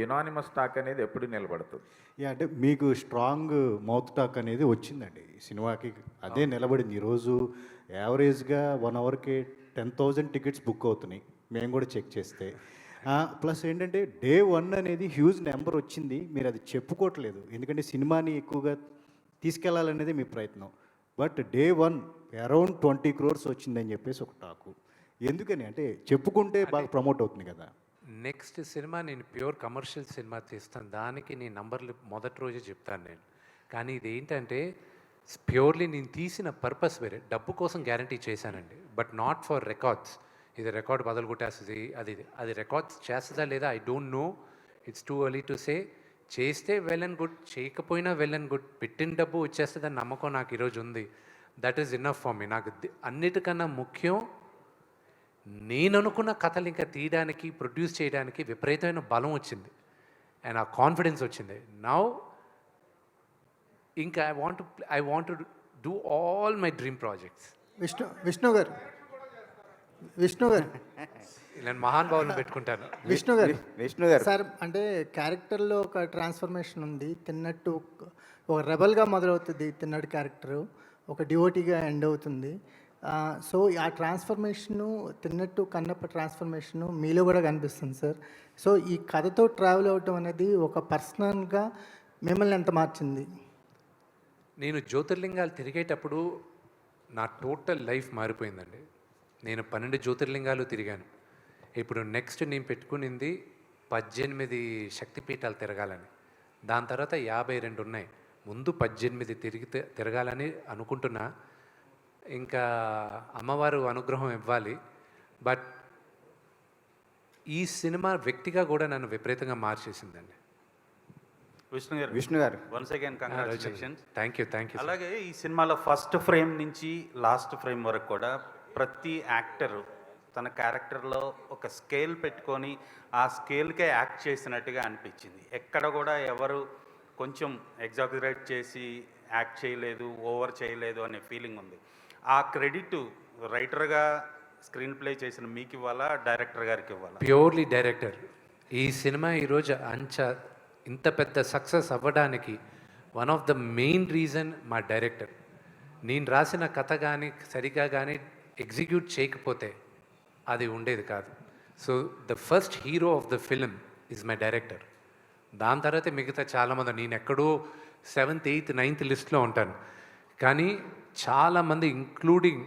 Unanimous talk అనేది ఎప్పుడు నిలబడుతుంది? అంటే మీకు స్ట్రాంగ్ మౌత్ టాక్ అనేది వచ్చిందండి. ఈ సినిమాకి అదే నిలబడింది. ఈరోజు యావరేజ్గా వన్ అవర్కి టెన్ థౌజండ్ టికెట్స్ బుక్ అవుతున్నాయి. మేము కూడా చెక్ చేస్తే. ప్లస్ ఏంటంటే డే వన్ అనేది హ్యూజ్ నెంబర్ వచ్చింది. మీరు అది చెప్పుకోవట్లేదు. ఎందుకంటే సినిమాని ఎక్కువగా తీసుకెళ్ళాలనేది మీ ప్రయత్నం. But day one around twenty crores వచ్చిందని చెప్పేసి ఒక టాకు ఎందుకని అంటే చెప్పుకుంటే బాగా ప్రమోట్ అవుతుంది కదా. నెక్స్ట్ సినిమా నేను ప్యూర్ కమర్షియల్ సినిమా తీస్తాను. దానికి నీ నంబర్లు మొదటి రోజే చెప్తాను నేను. కానీ ఇది ఏంటంటే ప్యూర్లీ నేను తీసిన పర్పస్ వేరే. డబ్బు కోసం గ్యారంటీ చేశానండి. But not for records. ఇది రికార్డ్ బదులు కొట్టేస్తుంది అది ఇది. అది రికార్డ్స్ చేస్తుందా లేదా I don't know. It's too early to say. చేస్తే వెల్ అండ్ గుడ్ చేయకపోయినా వెల్ అండ్ గుడ్. పెట్టిన డబ్బు వచ్చేస్తుందని నమ్మకం నాకు ఈరోజు ఉంది. That is enough for me. నాకు అన్నిటికన్నా ముఖ్యం నేను అనుకున్న కథలు ఇంకా తీయడానికి ప్రొడ్యూస్ చేయడానికి విపరీతమైన బలం వచ్చింది. అండ్ ఆ కాన్ఫిడెన్స్ వచ్చింది. నౌ ఇంకా I want I want do all my dream projects Vishnu Vishnu గారు. విష్ణు గారు. నేను మహానుభావులను పెట్టుకుంటాను. విష్ణు గారు. విష్ణు గారు. సార్ అంటే క్యారెక్టర్లో ఒక ట్రాన్స్ఫర్మేషన్ ఉంది. తిన్నట్టు ఒక రెబల్గా మొదలవుతుంది తిన్నట్టు క్యారెక్టరు. ఒక డివోటీగా ఎండ్ అవుతుంది. సో ఆ ట్రాన్స్ఫర్మేషను తిన్నట్టు కన్నప్ప ట్రాన్స్ఫర్మేషను మీలో కూడా కనిపిస్తుంది సార్. సో ఈ కథతో ట్రావెల్ అవటం అనేది ఒక పర్సనల్గా మిమ్మల్ని ఎంత మార్చింది? నేను జ్యోతిర్లింగాలు తిరిగేటప్పుడు నా టోటల్ లైఫ్ మారిపోయిందండి. నేను పన్నెండు జ్యోతిర్లింగాలు తిరిగాను. ఇప్పుడు నెక్స్ట్ నేను పెట్టుకునింది పద్దెనిమిది శక్తిపీఠాలు తిరగాలని. దాని తర్వాత యాభై రెండు ఉన్నాయి. ముందు పద్దెనిమిది తిరిగితే తిరగాలని అనుకుంటున్నా. ఇంకా అమ్మవారు అనుగ్రహం ఇవ్వాలి. బట్ ఈ సినిమా వ్యక్తిగా కూడా నన్ను విపరీతంగా మార్చేసిందండి. Vishnu garu Vishnu garu. Once again congratulations thank you thank you అలాగే ఈ సినిమాలో ఫస్ట్ ఫ్రేమ్ నుంచి లాస్ట్ ఫ్రేమ్ వరకు కూడా ప్రతి యాక్టర్ తన క్యారెక్టర్లో ఒక స్కేల్ పెట్టుకొని ఆ స్కేల్కే యాక్ట్ చేసినట్టుగా అనిపించింది. ఎక్కడ కూడా ఎవరు కొంచెం ఎగ్జాగరేట్ చేసి యాక్ట్ చేయలేదు ఓవర్ చేయలేదు అనే ఫీలింగ్ ఉంది. ఆ క్రెడిట్ రైటర్గా స్క్రీన్ ప్లే చేసిన మీకు ఇవ్వాలా? డైరెక్టర్ గారికి ఇవ్వాలా? Purely director. ఈ సినిమా ఈరోజు అంచ ఇంత పెద్ద సక్సెస్ అవ్వడానికి one of the main reason మా డైరెక్టర్. నేను రాసిన కథ కానీ సరిగా కానీ ఎగ్జిక్యూట్ చేయకపోతే అది ఉండేది కాదు. So the first hero of the film is my director. దాని తర్వాత మిగతా చాలామంది నేను ఎక్కడో సెవెంత్ ఎయిత్ నైన్త్ లిస్ట్లో ఉంటాను. కానీ చాలామంది ఇంక్లూడింగ్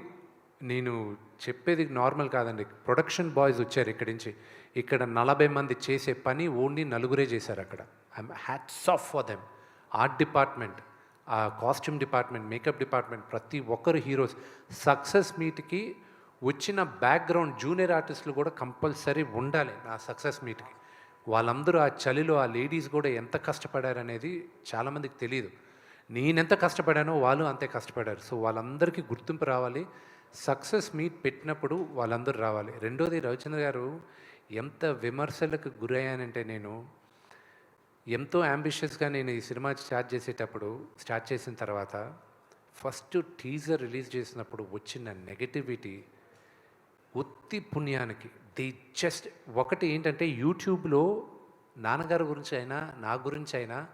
నేను చెప్పేది నార్మల్ కాదండి. ప్రొడక్షన్ బాయ్స్ వచ్చారు ఇక్కడి నుంచి. ఇక్కడ నలభై మంది చేసే పని ఓన్లీ నలుగురే చేశారు అక్కడ. I'm hats off for them art department ఆ కాస్ట్యూమ్ డిపార్ట్మెంట్ మేకప్ డిపార్ట్మెంట్ ప్రతి ఒక్కరు హీరోస్ సక్సెస్ మీట్కి వచ్చిన బ్యాక్గ్రౌండ్ జూనియర్ ఆర్టిస్టులు కూడా కంపల్సరీ ఉండాలి నా సక్సెస్ మీట్కి వాళ్ళందరూ ఆ చలిలో ఆ లేడీస్ కూడా ఎంత కష్టపడారనేది చాలామందికి తెలియదు నేనెంత కష్టపడానో వాళ్ళు అంతే కష్టపడారు. సో వాళ్ళందరికీ గుర్తింపు రావాలి. సక్సెస్ మీట్ పెట్టినప్పుడు వాళ్ళందరూ రావాలి. రెండోది రవిచంద్ర గారు ఎంత విమర్శలకు గురయ్యానంటే నేను ఎంతో అంబిషియస్గా నేను ఈ సినిమా స్టార్ట్ చేసేటప్పుడు స్టార్ట్ చేసిన తర్వాత ఫస్ట్ టీజర్ రిలీజ్ చేసినప్పుడు వచ్చిన నెగటివిటీ ఉత్తి పుణ్యానికి ది జస్ట్ ఒకటి ఏంటంటే యూట్యూబ్లో నాన్నగారి గురించి అయినా నా గురించి అయినా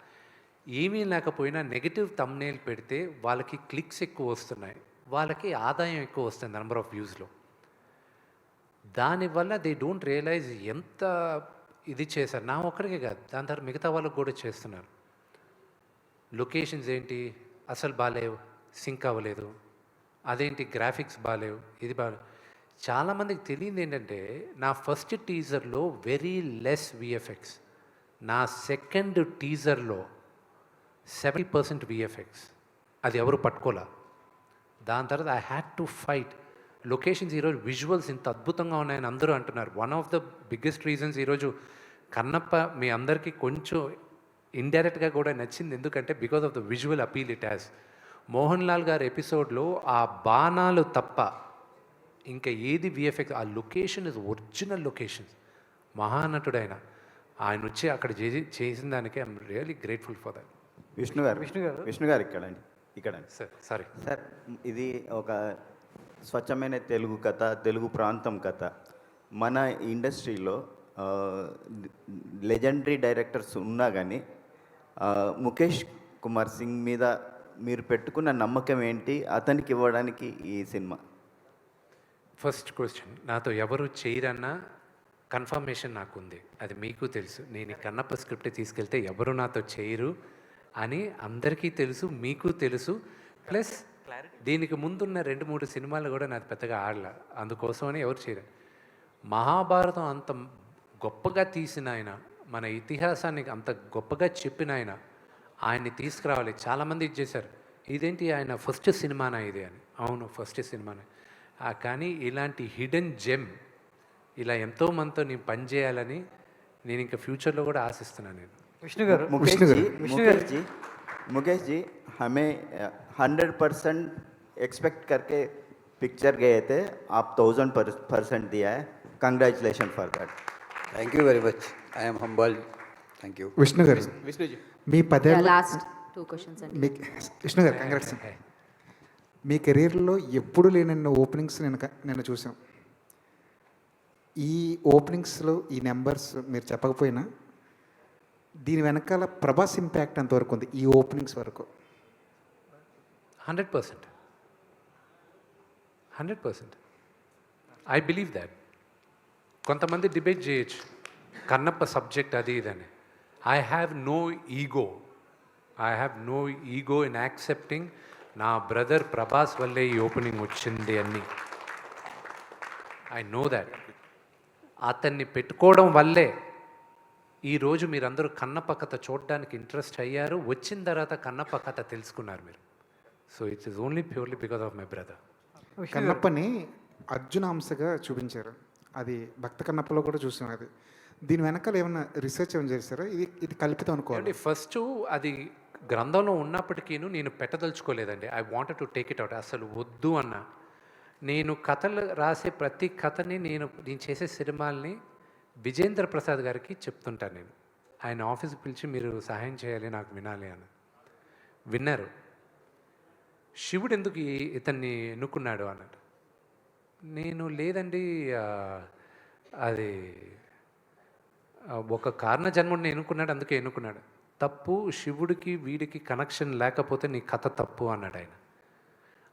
ఏమీ లేకపోయినా నెగిటివ్ తమ్నేల్ పెడితే వాళ్ళకి క్లిక్స్ ఎక్కువ వస్తున్నాయి. వాళ్ళకి ఆదాయం ఎక్కువ వస్తుంది నెంబర్ ఆఫ్ వ్యూస్లో దానివల్ల దే డోంట్ రియలైజ్ ఎంత ఇది చేశారు. నా ఒక్కడికే కాదు దాని తర్వాత మిగతా వాళ్ళకి కూడా చేస్తున్నారు. లొకేషన్స్ ఏంటి? అసలు బాగాలేవు సింక్ అవ్వలేదు. అదేంటి? గ్రాఫిక్స్ బాగాలేవు ఇది బాగా చాలామందికి తెలియదు ఏంటంటే నా ఫస్ట్ టీజర్లో వెరీ లెస్ విఎఫ్ఎక్స్ నా సెకండ్ టీజర్లో సెవెంటీ పర్సెంట్ విఎఫ్ఎక్స్ అది ఎవరు పట్టుకోలే? దాని తర్వాత I had to fight locations ఈరోజు విజువల్స్ ఇంత అద్భుతంగా ఉన్నాయని అందరూ అంటున్నారు. One of the biggest reasons ఈరోజు కన్నప్ప మీ అందరికీ కొంచెం ఇండైరెక్ట్గా కూడా నచ్చింది. ఎందుకంటే because of the visual appeal it has Mohanlal గారి ఎపిసోడ్లో ఆ బాణాలు తప్ప ఇంకా ఏది విఎఫ్ఎక్స్ ఆ లొకేషన్ ఇస్ ఒరిజినల్ లొకేషన్ మహానటుడైన. ఆయన వచ్చి అక్కడ చేసి చేసిన దానికి I'm really grateful for that Vishnu గారు. విష్ణు గారు. విష్ణు గారు ఇక్కడండి. ఇక్కడండి. Sir sorry. సార్ ఇది ఒక స్వచ్ఛమైన తెలుగు కథ తెలుగు ప్రాంతం కథ. మన ఇండస్ట్రీలో లెజెండరీ డైరెక్టర్స్ ఉన్నా కానీ ముఖేష్ కుమార్ సింగ్ మీద మీరు పెట్టుకున్న నమ్మకం ఏంటి? అతనికి ఇవ్వడానికి ఈ సినిమా. ఫస్ట్ క్వశ్చన్ నాతో ఎవరు చేయరన్నా కన్ఫర్మేషన్ నాకు ఉంది అది మీకు తెలుసు. నేను కన్నప్ప స్క్రిప్ట్ తీసుకెళ్తే ఎవరు నాతో చేయరు? అని అందరికీ తెలుసు మీకు తెలుసు. ప్లస్ దీనికి ముందున్న రెండు మూడు సినిమాలు కూడా నాకు పెద్దగా ఆడల. అందుకోసమని ఎవరు చేయరు మహాభారతం అంత గొప్పగా తీసిన ఆయన మన ఇతిహాసాన్ని అంత గొప్పగా చెప్పిన ఆయన ఆయన్ని తీసుకురావాలి. చాలామంది ఇది చేశారు. ఇదేంటి ఆయన ఫస్ట్ సినిమానా ఇది అని. అవును ఫస్ట్ సినిమానే. కానీ ఇలాంటి హిడెన్ జెమ్ ఇలా ఎంతో మందితో నేను పనిచేయాలని నేను ఇంకా ఫ్యూచర్లో కూడా ఆశిస్తున్నాను నేను. Vishnu ji Vishnu hundred percent expect కర్కే picture जी हमें हंड्रेड परसेंट एक्सपेक्ट करके पिक्चर गए थे आप thank you very much I'm humble thank you Vishnu garu మీ పదే లాస్ట్ టూ క్వశ్చన్స్ అండి మీ విష్ణు గారు కంగ్రాట్స్ మీ కెరీర్లో ఎప్పుడు లేనన్న ఓపెనింగ్స్ నేను క- నేను చూసాం ఈ ఓపెనింగ్స్లో ఈ నెంబర్స్ మీరు చెప్పకపోయినా దీని వెనకాల ప్రభాస్ ఇంపాక్ట్ అంతవరకు ఉంది? ఈ ఓపెనింగ్స్ వరకు. Hundred percent. Hundred percent. I believe that కొంతమంది డిబేట్ చేయొచ్చు. కన్నప్ప సబ్జెక్ట్ అది ఇదని. I have no ego I have no ego in accepting నా బ్రదర్ ప్రభాస్ వల్లే ఈ ఓపెనింగ్ వచ్చింది అని. ఐ నో దాట్ అతన్ని పెట్టుకోవడం వల్లే ఈరోజు మీరందరూ కన్నప్ప కథ చూడడానికి ఇంట్రెస్ట్ అయ్యారు. వచ్చిన తర్వాత కన్నప్ప కథ తెలుసుకున్నారు మీరు. So it's is only purely because of my brother కన్నప్పని Arjuna అంశగా చూపించారు. అది భక్త కన్నప్పలో కూడా చూసాం అది. దీని వెనకాల ఏమైనా రీసెర్చ్ ఏమైనా చేశారా? ఇది ఇది కల్పితం అనుకోవాలి. అంటే ఫస్ట్ అది గ్రంథంలో ఉన్నప్పటికీను నేను పెట్టదలుచుకోలేదండి. I wanted to take it out అసలు వద్దు అన్న. నేను కథలు రాసే ప్రతి కథని నేను నేను చేసే సినిమాల్ని విజేంద్ర ప్రసాద్ గారికి చెప్తుంటాను నేను. ఆయన ఆఫీస్ పిలిచి మీరు సహాయం చేయాలి నాకు వినాలి అని. విన్నారు. శివుడు ఎందుకు ఇతన్ని ఎన్నుకున్నాడు అన్నాడు నేను లేదండి అది ఒక కారణ జన్ముడిని ఎన్నుకున్నాడు అందుకే ఎన్నుకున్నాడు. తప్పు శివుడికి వీడికి కనెక్షన్ లేకపోతే నీ కథ తప్పు అన్నాడు ఆయన.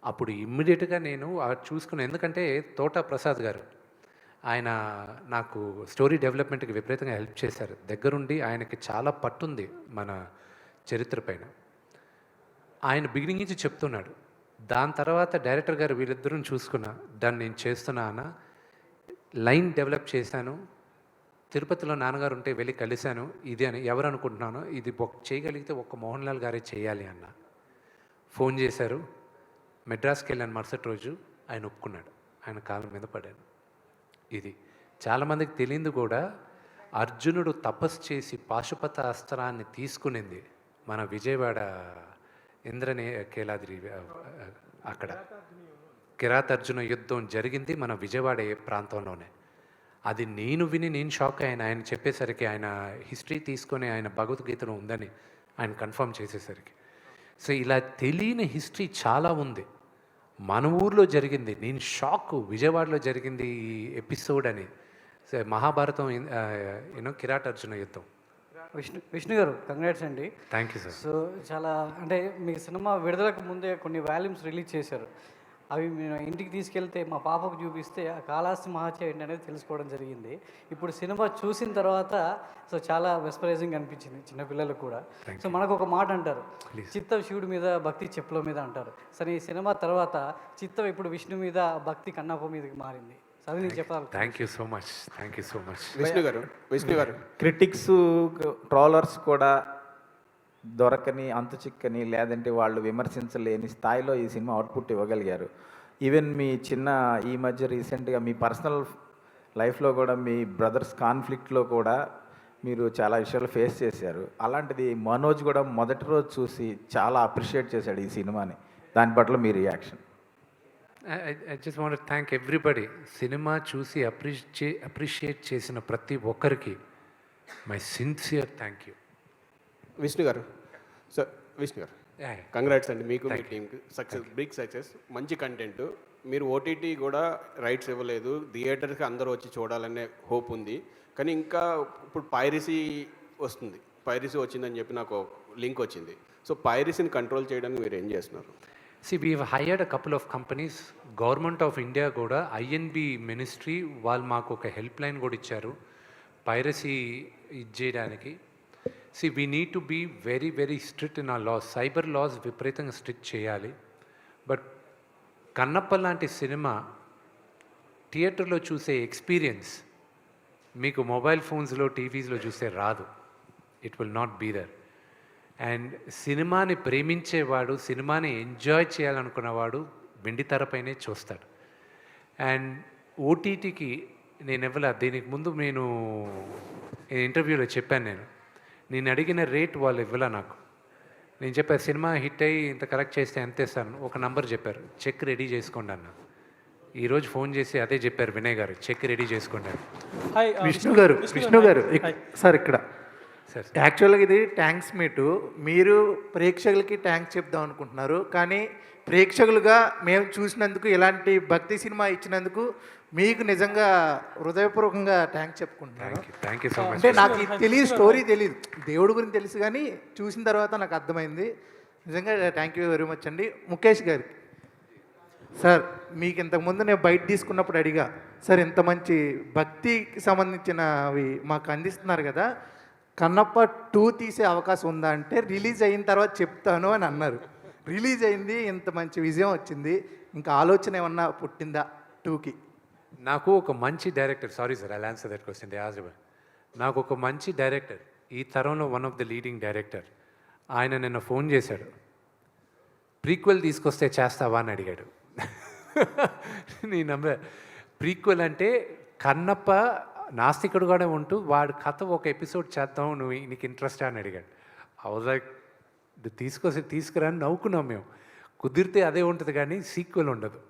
అప్పుడు ఇమ్మీడియట్గా నేను చూసుకున్నాను. ఎందుకంటే తోట ప్రసాద్ గారు ఆయన నాకు స్టోరీ డెవలప్మెంట్కి విపరీతంగా హెల్ప్ చేశారు. దగ్గరుండి ఆయనకి చాలా పట్టుంది మన చరిత్ర పైన. ఆయన బిగినింగ్ నుంచి చెప్తున్నాడు. దాని తర్వాత డైరెక్టర్ గారు వీళ్ళిద్దరూ చూసుకున్నా దాన్ని నేను చేస్తున్నా అన్న లైన్ డెవలప్ చేశాను తిరుపతిలో నాన్నగారు ఉంటే వెళ్ళి కలిశాను ఇది అని ఎవరు అనుకుంటున్నానో ఇది ఒక చేయగలిగితే ఒక్క మోహన్ లాల్ గారే చేయాలి అన్న. ఫోన్ చేశారు. మెడ్రాస్కి వెళ్ళాను మరుసటి రోజు ఆయన ఒప్పుకున్నాడు. ఆయన కాలం మీద పడాను ఇది. చాలామందికి తెలియదు కూడా అర్జునుడు తపస్సు చేసి పాశుపత అస్త్రాన్ని తీసుకునింది మన విజయవాడ ఇంద్రనే కేలాద్రి అక్కడ. కిరాతార్జున యుద్ధం జరిగింది మన విజయవాడ ఏ ప్రాంతంలోనే. అది నేను విని నేను షాక్ అయ్యాను. ఆయన చెప్పేసరికి ఆయన హిస్టరీ తీసుకొని ఆయన భగవద్గీతలో ఉందని ఆయన కన్ఫర్మ్ చేసేసరికి. సో ఇలా తెలియని హిస్టరీ చాలా ఉంది. మన ఊర్లో జరిగింది నేను షాక్. విజయవాడలో జరిగింది ఈ ఎపిసోడ్ అని. మహాభారతం యూనో కిరాట్ అర్జున యుద్ధం. విష్ణు విష్ణు గారు కంగ్రాట్స్ అండి. Thank you sir. సో చాలా అంటే మీ సినిమా విడుదలకు ముందే కొన్ని వాల్యూమ్స్ రిలీజ్ చేశారు. అవి నేను ఇంటికి తీసుకెళ్తే మా పాపకు చూపిస్తే ఆ కాళాస్తి మహాత్య ఏంటి అనేది తెలుసుకోవడం జరిగింది. ఇప్పుడు సినిమా చూసిన తర్వాత సో చాలా మెస్పరైజింగ్ అనిపించింది చిన్నపిల్లలకు కూడా. సో మనకు ఒక మాట అంటారు చిత్తం శివుడి మీద భక్తి చెప్పుల మీద అంటారు. సరే ఈ సినిమా తర్వాత చిత్తం ఇప్పుడు విష్ణు మీద భక్తి కన్నప్ప మీదకి మారింది. సో అది నేను చెప్పాలి. Thank you so much thank you so much Vishnu garu Vishnu garu. Critics trollers కూడా దొరకని అంతు చిక్కని లేదంటే వాళ్ళు విమర్శించలేని స్థాయిలో ఈ సినిమా అవుట్పుట్ ఇవ్వగలిగారు. ఈవెన్ మీ చిన్న ఈ మధ్య రీసెంట్గా మీ పర్సనల్ లైఫ్లో కూడా మీ బ్రదర్స్ కాన్ఫ్లిక్ట్లో కూడా మీరు చాలా విషయాలు ఫేస్ చేశారు. అలాంటిది మనోజ్ కూడా మొదటి రోజు చూసి చాలా అప్రిషియేట్ చేశాడు ఈ సినిమాని. దాని పట్ల మీ reaction? I just want thank everybody cinema చూసి అప్రిషియే అప్రిషియేట్ చేసిన ప్రతి ఒక్కరికి my sincere thank you Vishnu garu. Sir Vishnu garu. Congrats అండి మీకు మీ టీంకి సక్సెస్ బిగ్ సక్సెస్ మంచి కంటెంట్ మీరు ఓటీటీ కూడా రైట్స్ ఇవ్వలేదు. థియేటర్కి అందరూ వచ్చి చూడాలనే హోప్ ఉంది. కానీ ఇంకా ఇప్పుడు పైరసీ వస్తుంది. పైరసీ వచ్చిందని చెప్పి నాకు లింక్ వచ్చింది. సో పైరసీని కంట్రోల్ చేయడానికి మీరు ఏం చేస్తున్నారు? See we hired a couple of companies government of India కూడా ఐఎన్బి మినిస్ట్రీ వాళ్ళు మాకు ఒక హెల్ప్ లైన్ కూడా ఇచ్చారు. పైరసీ ఇది చేయడానికి. See we need to be very very strict in ఆ లాస్ సైబర్ లాస్ విపరీతంగా స్ట్రిక్ట్ చేయాలి. బట్ కన్నప్ప లాంటి సినిమా థియేటర్లో చూసే ఎక్స్పీరియన్స్ మీకు మొబైల్ ఫోన్స్లో టీవీస్లో చూస్తే రాదు. It will not be there and సినిమాని ప్రేమించేవాడు సినిమాని ఎంజాయ్ చేయాలనుకున్నవాడు వెండి తెరపైనే చూస్తాడు. అండ్ ఓటీటీకి నేను ఇవ్వలే దీనికి ముందు నేను ఇంటర్వ్యూలో చెప్పాను నేను. నేను అడిగిన రేట్ వాళ్ళు ఇవ్వలే నాకు. నేను చెప్పాను సినిమా హిట్ అయ్యి ఇంత కలెక్ట్ చేస్తే ఎంత ఇస్తాను? ఒక నంబర్ చెప్పారు. చెక్ రెడీ చేసుకోండి అన్న. ఈరోజు ఫోన్ చేసి అదే చెప్పారు వినయ్ గారు. చెక్ రెడీ చేసుకోండి అని. హాయ్ విష్ణు గారు విష్ణు గారు సార్ ఇక్కడ. సార్ యాక్చువల్గా ఇది ట్యాంక్స్ మీటు. మీరు ప్రేక్షకులకి ట్యాంక్స్ చెప్దాం అనుకుంటున్నారు. కానీ ప్రేక్షకులుగా మేము చూసినందుకు ఇలాంటి భక్తి సినిమా ఇచ్చినందుకు మీకు నిజంగా హృదయపూర్వకంగా ట్యాంక్స్ చెప్పుకుంటున్నాను. Thank you thank you so much అంటే నాకు తెలియదు స్టోరీ తెలియదు దేవుడి గురించి తెలుసు కానీ చూసిన తర్వాత నాకు అర్థమైంది. నిజంగా థ్యాంక్ యూ వెరీ మచ్ అండి. ముఖేష్ గారికి సార్ మీకు ఇంతకుముందు నేను బయట తీసుకున్నప్పుడు అడిగా సార్ ఇంత మంచి భక్తికి సంబంధించినవి మాకు అందిస్తున్నారు కదా కన్నప్ప టూ తీసే అవకాశం ఉందా? అంటే రిలీజ్ అయిన తర్వాత చెప్తాను అని అన్నారు. రిలీజ్ అయింది ఇంత మంచి విజయం వచ్చింది. ఇంకా ఆలోచన ఏమన్నా పుట్టిందా టూకి నాకు ఒక మంచి director sorry sir I answer that question they ask నాకు ఒక మంచి డైరెక్టర్ ఈ తరంలో one of the leading director ఆయన నిన్న ఫోన్ చేశాడు. ప్రీక్వెల్ తీసుకొస్తే చేస్తావా అని అడిగాడు. నీ నంబర్ ప్రీక్వెల్ అంటే కన్నప్ప నాస్తికుడుగానే ఉంటూ వాడు కథ ఒక ఎపిసోడ్ చేద్దాం నువ్వు నీకు ఇంట్రెస్ట్ అని అడిగాడు. అవుట్ లైక్ తీసుకొస్తే తీసుకురా అని నవ్వుకున్నాం మేము. కుదిరితే అదే ఉంటుంది కానీ సీక్వెల్ ఉండదు.